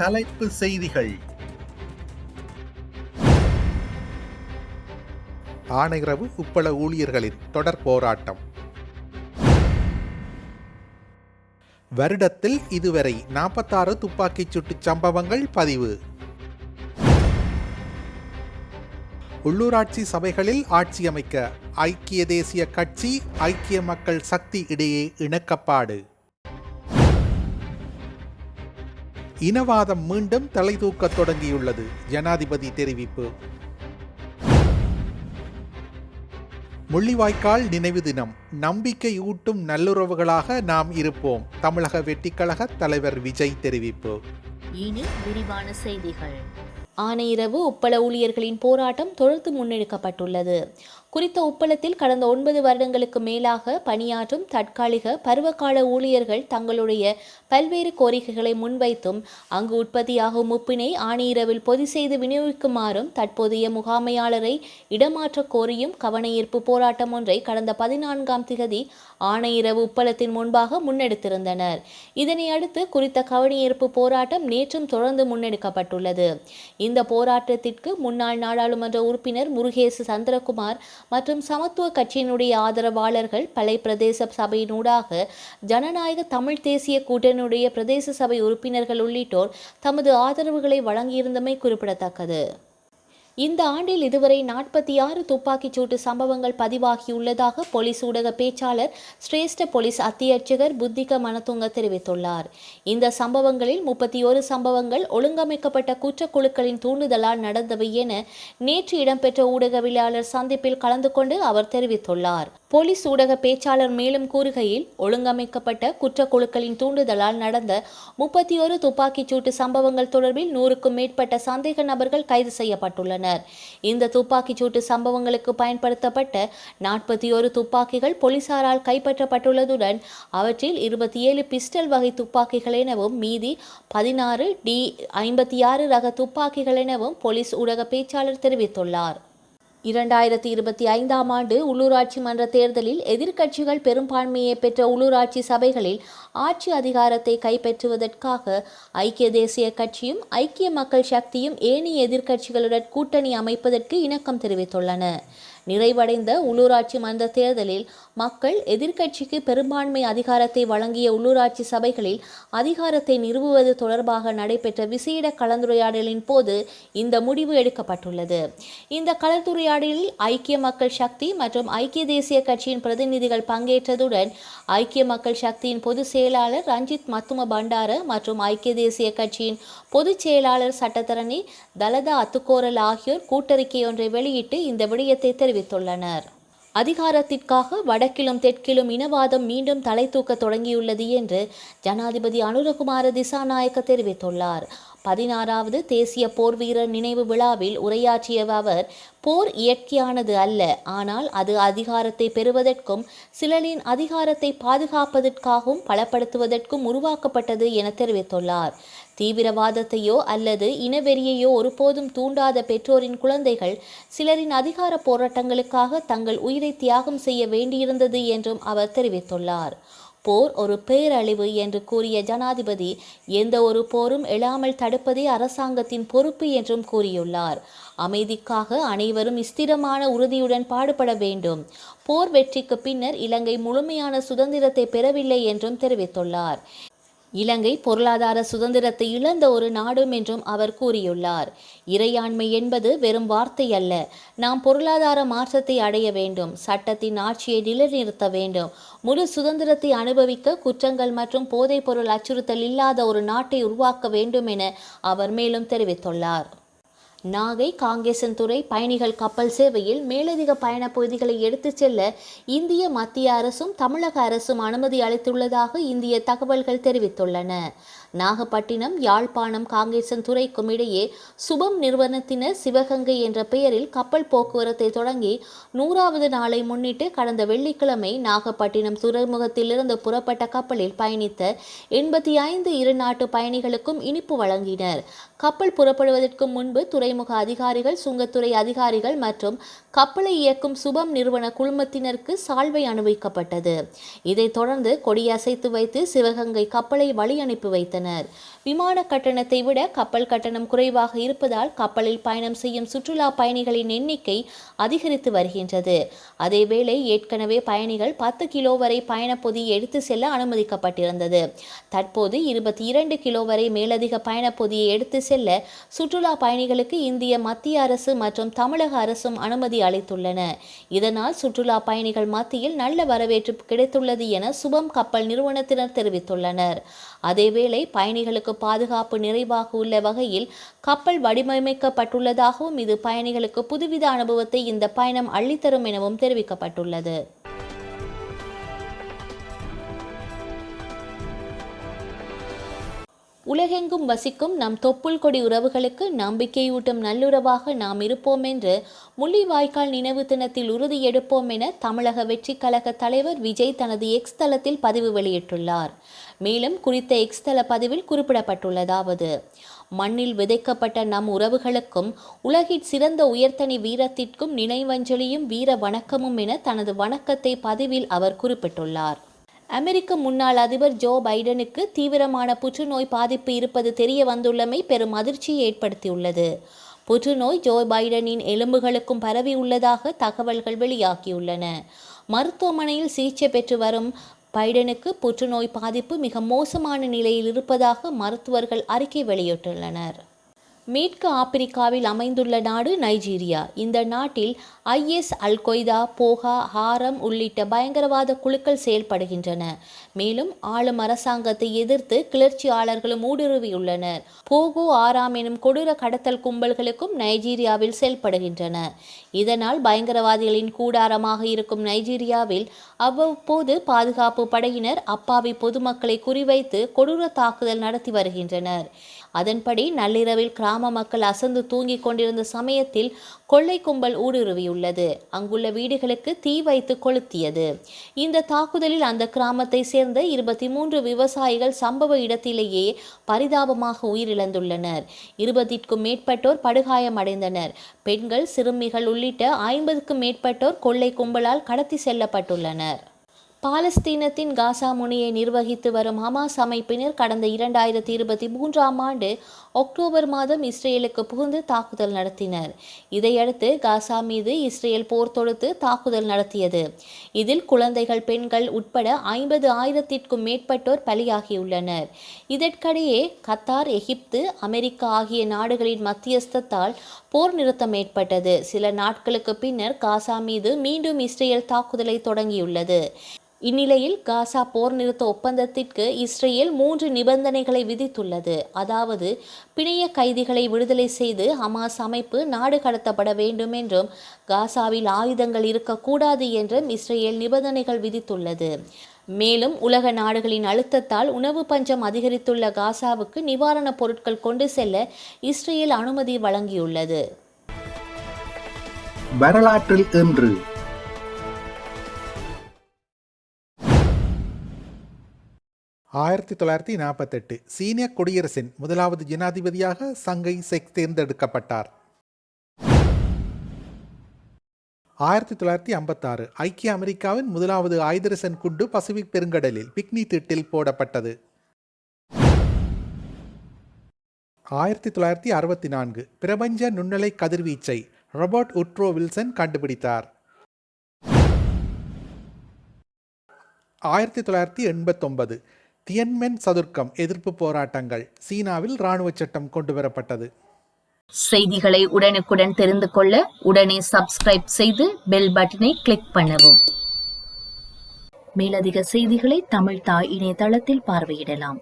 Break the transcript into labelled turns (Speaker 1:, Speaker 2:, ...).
Speaker 1: தலைப்பு செய்திகள்.
Speaker 2: ஆணையரவு உப்பள ஊழியர்களின் தொடர் போராட்டம். வருடத்தில் இதுவரை நாற்பத்தாறு துப்பாக்கிச் சூட்டுச் சம்பவங்கள் பதிவு. உள்ளூராட்சி சபைகளில் ஆட்சியமைக்க ஐக்கிய தேசிய கட்சி ஐக்கிய மக்கள் சக்தி இடையே இணக்கப்பாடு. இனவாதம் மீண்டும் தலை தூக்கத் தொடங்கியுள்ளது. ஜனாதிபதி தெரிவிப்பு. முள்ளிவாய்க்கால் நினைவு தினம். நம்பிக்கை ஊட்டும் நல்லுறவுகளாக நாம் இருப்போம். தமிழக வெட்டிக்கழக தலைவர் விஜய் தெரிவிப்பு.
Speaker 3: இனி விரிவான செய்திகள். ஆனையிரவு உப்பள ஊழியர்களின் போராட்டம் தொடர்ந்து முன்னெடுக்கப்பட்டுள்ளது. குறித்த உப்பளத்தில் கடந்த ஒன்பது வருடங்களுக்கு மேலாக பணியாற்றும் தற்காலிக பருவகால ஊழியர்கள் தங்களுடைய பல்வேறு கோரிக்கைகளை முன்வைத்தும் அங்கு உற்பத்தியாகும் உப்பினை ஆணையிரவில் பொதி செய்து விநியோகிக்குமாறும் தற்போதைய முகாமையாளரை இடமாற்ற கோரியும் கவனஈர்ப்பு போராட்டம் ஒன்றை கடந்த பதினான்காம் திகதி ஆணையிரவு உப்பளத்தின் முன்பாக முன்னெடுத்திருந்தனர். இதனையடுத்து குறித்த கவனஈர்ப்பு போராட்டம் நேற்றும் தொடர்ந்து முன்னெடுக்கப்பட்டுள்ளது. இந்த போராட்டத்திற்கு முன்னாள் நாடாளுமன்ற உறுப்பினர் முருகேசு சந்திரகுமார் மற்றும் சமத்துவ கட்சியினுடைய ஆதரவாளர்கள் பலை பிரதேச சபையினூடாக ஜனநாயக தமிழ் தேசிய கூட்டணியுடைய பிரதேச சபை உறுப்பினர்கள் உள்ளிட்டோர் தமது ஆதரவுகளை வழங்கியிருந்தமை குறிப்பிடத்தக்கது. இந்த ஆண்டில் இதுவரை நாற்பத்தி ஆறு துப்பாக்கிச் சூட்டு சம்பவங்கள் பதிவாகியுள்ளதாக போலீஸ் ஊடக பேச்சாளர் சிரேஷ்ட போலீஸ் அத்தியட்சகர் புத்திக மனத்துங்க தெரிவித்துள்ளார். இந்த சம்பவங்களில் முப்பத்தி ஒரு சம்பவங்கள் ஒழுங்கமைக்கப்பட்ட குற்றக்குழுக்களின் தூண்டுதலால் நடந்தவை என நேற்று இடம்பெற்ற ஊடகவியலாளர் சந்திப்பில் கலந்து கொண்டு அவர் தெரிவித்துள்ளார். போலீஸ் ஊடக பேச்சாளர் மேலும் கூறுகையில் ஒழுங்கமைக்கப்பட்ட குற்றக்குழுக்களின் தூண்டுதலால் நடந்த முப்பத்தி ஒரு துப்பாக்கிச் சூட்டு சம்பவங்கள் தொடர்பில் நூறுக்கும் மேற்பட்ட சந்தேக நபர்கள் கைது செய்யப்பட்டுள்ளனர். இந்த துப்பாக்கிச் சூட்டு சம்பவங்களுக்கு பயன்படுத்தப்பட்ட நாற்பத்தி ஒரு துப்பாக்கிகள் போலீசாரால் கைப்பற்றப்பட்டுள்ளதுடன் அவற்றில் இருபத்தி ஏழு பிஸ்டல் வகை துப்பாக்கிகள் எனவும் மீதி பதினாறு டி ஐம்பத்தி ஆறு ரக துப்பாக்கிகள் எனவும் போலீஸ் ஊடக பேச்சாளர் தெரிவித்துள்ளார். இரண்டாயிரத்தி இருபத்தி ஐந்தாம் ஆண்டு உள்ளூராட்சி மன்ற தேர்தலில் எதிர்க்கட்சிகள் பெரும்பான்மையை பெற்ற உள்ளூராட்சி சபைகளில் ஆட்சி அதிகாரத்தை கைப்பற்றுவதற்காக ஐக்கிய தேசிய கட்சியும் ஐக்கிய மக்கள் சக்தியும் ஏனைய எதிர்க்கட்சிகளுடன் கூட்டணி அமைப்பதற்கு இணக்கம் தெரிவித்துள்ளன. நிறைவடைந்த உள்ளூராட்சி மன்ற தேர்தலில் மக்கள் எதிர்க்கட்சிக்கு பெரும்பான்மை அதிகாரத்தை வழங்கிய உள்ளூராட்சி சபைகளில் அதிகாரத்தை நிறுவுவது தொடர்பாக நடைபெற்ற விசேட கலந்துரையாடலின் போது இந்த முடிவு எடுக்கப்பட்டுள்ளது. இந்த கலந்துரையாடலில் ஐக்கிய மக்கள் சக்தி மற்றும் ஐக்கிய தேசிய கட்சியின் பிரதிநிதிகள் பங்கேற்றதுடன் ஐக்கிய மக்கள் சக்தியின் பொதுச் செயலாளர் ரஞ்சித் மத்தும பண்டார மற்றும் ஐக்கிய தேசிய கட்சியின் பொதுச் செயலாளர் சட்டத்தரணி தலதா அத்துக்கோரல் ஆகியோர் கூட்டறிக்கை ஒன்றை வெளியிட்டு இந்த விடயத்தை தெரிவித்துள்ளனர். அதிகாரத்திற்காக வடக்கிலும் தெற்கிலும் இனவாதம் மீண்டும் தலை தூக்க தொடங்கியுள்ளது என்று ஜனாதிபதி அனுரகுமார திசாநாயக்க தெரிவித்துள்ளார். பதினாறாவது தேசிய போர் வீரர் நினைவு விழாவில் உரையாற்றிய அவர் போர் இயற்கையானது அல்ல ஆனால் அது அதிகாரத்தை பெறுவதற்கும் சிலரின் அதிகாரத்தை பாதுகாப்பதற்காகவும் பலப்படுத்துவதற்கும் உருவாக்கப்பட்டது என தெரிவித்துள்ளார். தீவிரவாதத்தையோ அல்லது இனவெறியையோ ஒருபோதும் தூண்டாத பெற்றோரின் குழந்தைகள் சிலரின் அதிகார போராட்டங்களுக்காக தங்கள் உயிரை தியாகம் செய்ய வேண்டியிருந்தது என்றும் அவர் தெரிவித்துள்ளார். போர் ஒரு பேரழிவு என்று கூறிய ஜனாதிபதி எந்த ஒரு போரும் எழாமல் தடுப்பதே அரசாங்கத்தின் பொறுப்பு என்றும் கூறியுள்ளார். அமைதிக்காக அனைவரும் ஸ்திரமான உறுதியுடன் பாடுபட வேண்டும். போர் வெற்றிக்கு பின்னர் இலங்கை முழுமையான சுதந்திரத்தை பெறவில்லை என்றும் தெரிவித்துள்ளார். இலங்கை பொருளாதார சுதந்திரத்தை இழந்த ஒரு நாடும் என்றும் அவர் கூறியுள்ளார். இறையாண்மை என்பது வெறும் வார்த்தை அல்ல. நாம் பொருளாதார மாற்றத்தை அடைய வேண்டும். சட்டத்தின் ஆட்சியை நிலைநிறுத்த வேண்டும். முழு சுதந்திரத்தை அனுபவிக்க குற்றங்கள் மற்றும் போதைப்பொருள் அச்சுறுத்தல் இல்லாத ஒரு நாட்டை உருவாக்க வேண்டும் என அவர் மேலும் தெரிவித்துள்ளார். நாகை காங்கேசன்துறை பயணிகள் கப்பல் சேவையில் மேலதிக பயண பகுதிகளை எடுத்துச் செல்ல இந்திய மத்திய அரசும் தமிழக அரசும் அனுமதி அளித்துள்ளதாக இந்திய தகவல்கள் தெரிவித்துள்ளன. நாகப்பட்டினம் யாழ்ப்பாணம் காங்கேசன் துறைக்கும் இடையே சுபம் நிறுவனத்தினர் சிவகங்கை என்ற பெயரில் கப்பல் போக்குவரத்தை தொடங்கி நூறாவது நாளை முன்னிட்டு கடந்த வெள்ளிக்கிழமை நாகப்பட்டினம் துறைமுகத்திலிருந்து புறப்பட்ட கப்பலில் பயணித்த எண்பத்தி ஐந்து இரு நாட்டு பயணிகளுக்கும் இனிப்பு வழங்கினர். கப்பல் புறப்படுவதற்கு முன்பு துறைமுக அதிகாரிகள் சுங்கத்துறை அதிகாரிகள் மற்றும் கப்பலை இயக்கும் சுபம் நிறுவன குழுமத்தினருக்கு சால்வை அனுபவிக்கப்பட்டது இதைத் தொடர்ந்து கொடியசைத்து வைத்து சிவகங்கை கப்பலை வழி அனுப்பி வைத்தனர். தெரிவித்தனர் விமான கட்டணத்தை விட கப்பல் கட்டணம் குறைவாக இருப்பதால் கப்பலில் பயணம் செய்யும் சுற்றுலா பயணிகளின் எண்ணிக்கை அதிகரித்து வருகின்றது. அதேவேளை ஏற்கனவே பயணிகள் பத்து கிலோ வரை பயணப்பொதி எடுத்து செல்ல அனுமதிக்கப்பட்டிருந்தது. தற்போது இருபத்தி இரண்டு கிலோ வரை மேலதிக பயணப்பொதியை எடுத்து செல்ல சுற்றுலா பயணிகளுக்கு இந்திய மத்திய அரசு மற்றும் தமிழக அரசும் அனுமதி அளித்துள்ளன. இதனால் சுற்றுலா பயணிகள் மத்தியில் நல்ல வரவேற்பு கிடைத்துள்ளது என சுபம் கப்பல் நிறுவனத்தினர் தெரிவித்துள்ளனர். அதேவேளை பயணிகளுக்கு பாதுகாப்பு நிறைவாக உள்ள வகையில் கப்பல் வடிவமைக்கப்பட்டுள்ளதாகவும் இது பயணிகளுக்கு புதுவித அனுபவத்தை இந்த பயணம் அள்ளித்தரும் எனவும் தெரிவிக்கப்பட்டுள்ளது. உலகெங்கும் வசிக்கும் நம் தொப்புள் கொடி உறவுகளுக்கு நம்பிக்கையூட்டும் நல்லுறவாக நாம் இருப்போம் என்று முள்ளிவாய்க்கால் நினைவு தினத்தில் உறுதியெடுப்போம் என தமிழக வெற்றி கழக தலைவர் விஜய் தனது எக்ஸ் தளத்தில் பதிவு வெளியிட்டுள்ளார். மேலும் குறித்த எக்ஸ் தள பதிவில் குறிப்பிடப்பட்டுள்ளதாவது மண்ணில் விதைக்கப்பட்ட நம் உறவுகளுக்கும் உலகின் சிறந்த உயர்தனி வீரத்திற்கும் நினைவஞ்சலியும் வீர வணக்கமும் என தனது வணக்கத்தை பதிவில் அவர் குறிப்பிட்டுள்ளார். அமெரிக்க முன்னாள் அதிபர் ஜோ பைடனுக்கு தீவிரமான புற்றுநோய் பாதிப்பு இருப்பது தெரிய வந்துள்ளமை பெரும் அதிர்ச்சியை ஏற்படுத்தியுள்ளது. புற்றுநோய் ஜோ பைடனின் எலும்புகளுக்கும் பரவி உள்ளதாக தகவல்கள் வெளியாகியுள்ளன. மருத்துவமனையில் சிகிச்சை பெற்று வரும் பைடனுக்கு புற்றுநோய் பாதிப்பு மிக மோசமான நிலையில் இருப்பதாக மருத்துவர்கள் அறிக்கை வெளியிட்டுள்ளனர். மேற்கு ஆப்பிரிக்காவில் அமைந்துள்ள நாடு நைஜீரியா. இந்த நாட்டில் ஐஎஸ் அல் கொய்தா போகா ஹாரம் உள்ளிட்ட பயங்கரவாத குழுக்கள் செயல்படுகின்றன. மேலும் ஆளும் அரசாங்கத்தை எதிர்த்து கிளர்ச்சியாளர்களும் ஊடுருவியுள்ளனர். போகோ ஆறாம் எனும் கொடூர கடத்தல் கும்பல்களுக்கும் நைஜீரியாவில் செயல்படுகின்றன. இதனால் பயங்கரவாதிகளின் கூடாரமாக இருக்கும் நைஜீரியாவில் அவ்வப்போது பாதுகாப்பு படையினர் அப்பாவி பொதுமக்களை குறிவைத்து கொடூர தாக்குதல் நடத்தி வருகின்றனர். அதன்படி நள்ளிரவில் கிராம மக்கள் அசந்து தூங்கிக் கொண்டிருந்த சமயத்தில் கொள்ளை கும்பல் ஊடுருவியுள்ளது. அங்குள்ள வீடுகளுக்கு தீ வைத்து கொளுத்தியது. இந்த தாக்குதலில் அந்த கிராமத்தை சேர்ந்த இருபத்தி மூன்று விவசாயிகள் சம்பவ இடத்திலேயே பரிதாபமாக உயிரிழந்துள்ளனர். இருபதிற்கும் மேற்பட்டோர் படுகாயமடைந்தனர். பெண்கள் சிறுமிகள் உள்ளிட்ட ஐம்பதுக்கும் மேற்பட்டோர் கொள்ளை கும்பலால் கடத்தி செல்லப்பட்டுள்ளனர். பாலஸ்தீனத்தின் காசா முனையை நிர்வகித்து வரும் ஹமாஸ் அமைப்பினர் கடந்த இரண்டாயிரத்தி இருபத்தி மூன்றாம் ஆண்டு அக்டோபர் மாதம் இஸ்ரேலுக்கு புகுந்து தாக்குதல் நடத்தினர். இதையடுத்து காசா மீது இஸ்ரேல் போர் தொடுத்து தாக்குதல் நடத்தியது. இதில் குழந்தைகள் பெண்கள் உட்பட ஐம்பது ஆயிரத்திற்கும் மேற்பட்டோர் பலியாகியுள்ளனர். இதற்கிடையே கத்தார் எகிப்து அமெரிக்கா ஆகிய நாடுகளின் மத்தியஸ்தத்தால் போர் நிறுத்தம் ஏற்பட்டது. சில நாட்களுக்கு பின்னர் காசா மீது மீண்டும் இஸ்ரேல் தாக்குதலை தொடங்கியுள்ளது. இந்நிலையில் காசா போர் நிறுத்த ஒப்பந்தத்திற்கு இஸ்ரேல் மூன்று நிபந்தனைகளை விதித்துள்ளது. அதாவது பிணைய கைதிகளை விடுதலை செய்து ஹமாஸ் அமைப்பு நாடு கடத்தப்பட வேண்டும் என்றும் காசாவில் ஆயுதங்கள் இருக்கக்கூடாது என்றும் இஸ்ரேல் நிபந்தனைகள் விதித்துள்ளது. மேலும் உலக நாடுகளின் அழுத்தத்தால் உணவு பஞ்சம் அதிகரித்துள்ள காசாவுக்கு நிவாரணப் பொருட்கள் கொண்டு செல்ல இஸ்ரேல் அனுமதி வழங்கியுள்ளது.
Speaker 1: வரலாற்றில் இன்று
Speaker 2: ஆயிரத்தி தொள்ளாயிரத்தி நாற்பத்தெட்டு சீனிய குடியரசின் முதலாவது ஜனாதிபதியாக சங்கை செக் தேர்ந்தெடுக்கப்பட்டார். ஆயிரத்தி தொள்ளாயிரத்தி ஐம்பத்தாறு ஐக்கிய அமெரிக்காவின் முதலாவது ஐதரசன் குண்டு பசிபிக் பெருங்கடலில் பிக்னி திட்டில் போடப்பட்டது. ஆயிரத்தி தொள்ளாயிரத்தி அறுபத்தி நான்கு பிரபஞ்ச நுண்ணலை கதிர்வீச்சை ராபர்ட் உட்ரோ வில்சன் கண்டுபிடித்தார். ஆயிரத்தி தொள்ளாயிரத்தி எண்பத்தொன்பது தியன்மென் சதுர்க்கம் எதிர்ப்பு போராட்டங்கள் சீனாவில் ராணுவ சட்டம் கொண்டுவரப்பட்டது
Speaker 3: செய்திகளை உடனுக்குடன் தெரிந்து கொள்ள உடனே சப்ஸ்கிரைப் செய்து பெல் பட்டனை கிளிக் பண்ணவும். மேலதிக செய்திகளை தமிழ் தாய் இணையதளத்தில் பார்வையிடலாம்.